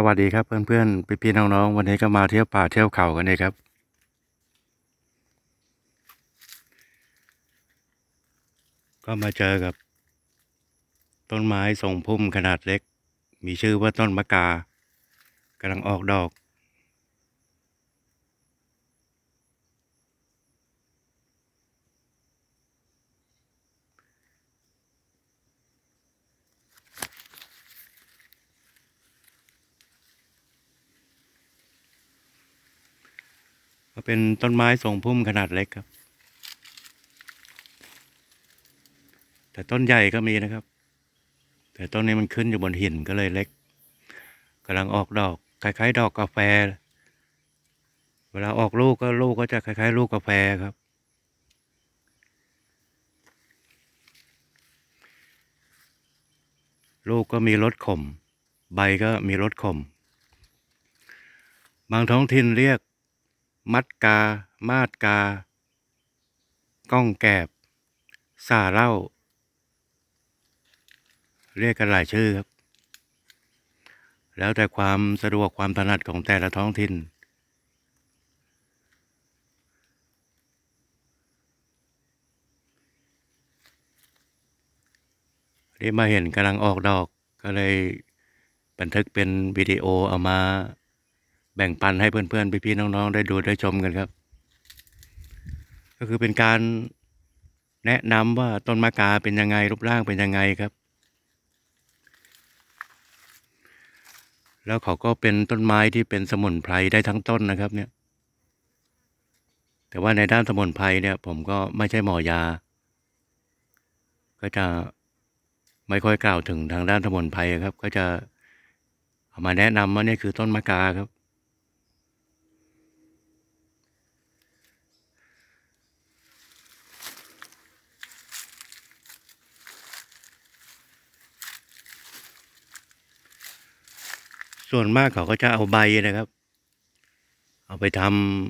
สวัสดีครับเพื่อนๆพี่ๆน้องๆวันนี้ก็มาเที่ยวป่าเที่ยวเขากันเลยครับ ก็มาเจอกับ ต้นไม้ทรงพุ่มขนาดเล็ก มีชื่อว่าต้นมะกากำลังออกดอก ก็เป็นต้นไม้ทรงพุ่มขนาดเล็กครับ แต่ต้นใหญ่ก็มีนะครับ แต่ต้นนี้มันขึ้นอยู่บนหินก็เลยเล็กกำลังออกดอกคล้ายๆ ดอกกาแฟ เวลาออกลูกก็ลูกก็จะคล้ายๆ ลูกกาแฟครับ ลูกก็มีรสขม ใบก็มีรสขม บางท้องถิ่นเรียก มัดกา มาดกา ก้องแกบซาเล่า เรียกกันหลายชื่อครับ แล้วแต่ความสะดวกความถนัดของแต่ละท้องถิ่นได้มาเห็นกำลังออกดอกก็เลยบันทึกเป็นวิดีโอเอามา แบ่งปันให้เพื่อนๆพี่ๆน้องๆ ได้ดูได้ชมกันครับ ก็คือเป็นการแนะนำว่าต้นมะกาเป็นยังไงรูปร่างเป็นยังไงครับ แล้วเขาก็เป็นต้นไม้ที่เป็นสมุนไพรได้ทั้งต้นนะครับเนี่ย แต่ว่าในด้านสมุนไพรเนี่ย ผมก็ไม่ใช่หมอยา ก็จะไม่ค่อยกล่าวถึงทางด้านสมุนไพรครับ ก็จะเอามาแนะนำว่านี่คือต้นมะกาครับ ส่วนมากเขาก็จะเอาใบนะครับ เอาไปท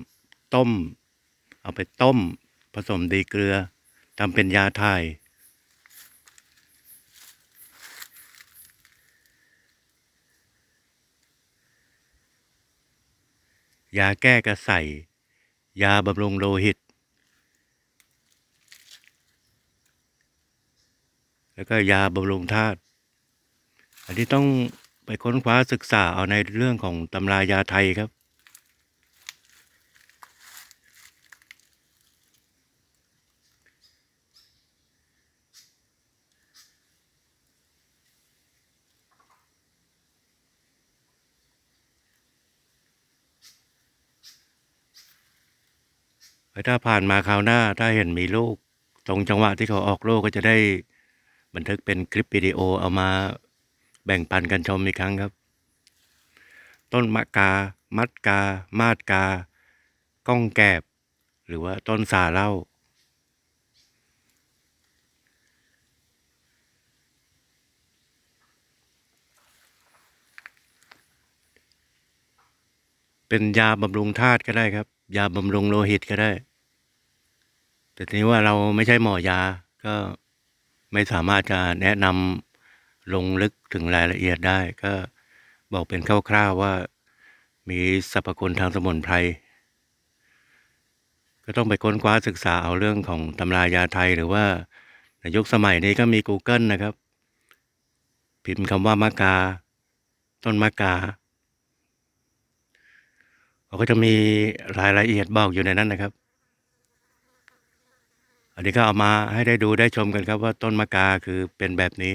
ำต้ม เอาไปต้ม ผสมดีเกลือทำเป็นยาถ่ายยาแก้กระใสยาบำรุงโลหิต แล้วก็ยาบำรุงธาตุ อันนี้ต้อง ไปค้นคว้าศึกษาเอาในเรื่องของตำรายาไทยครับ ถ้าผ่านมาคราวหน้าถ้าเห็นมีลูก ตรงจังหวะที่เขาออกลูกก็จะได้บันทึกเป็นคลิปวิดีโอเอามา แบ่งปันกันชมอีกครั้งครับ ต้นมะกา มัดกา มาดกา ก้องแกบ หรือว่าต้นสาเล่า เป็นยาบำรุงธาตุก็ได้ครับ ยาบำรุงโลหิตก็ได้ แต่ทีนี้ว่าเราไม่ใช่หมอยาก็ไม่สามารถจะแนะนำ ลงลึกถึงรายละเอียดได้ก็บอกเป็นคร่าวๆว่ามีสรรพคุณทางสมุนไพรก็ต้องไปค้นคว้าศึกษาเอาเรื่องของตำรายาไทยหรือว่าในยุคสมัยนี้ก็มี Google นะครับ พิมพ์คำว่ามะกา ต้นมะกาเขาก็จะมีรายละเอียดบอกอยู่ในนั้นนะครับ อันนี้ก็เอามาให้ได้ดูได้ชมกันครับว่าต้นมะกาคือเป็นแบบนี้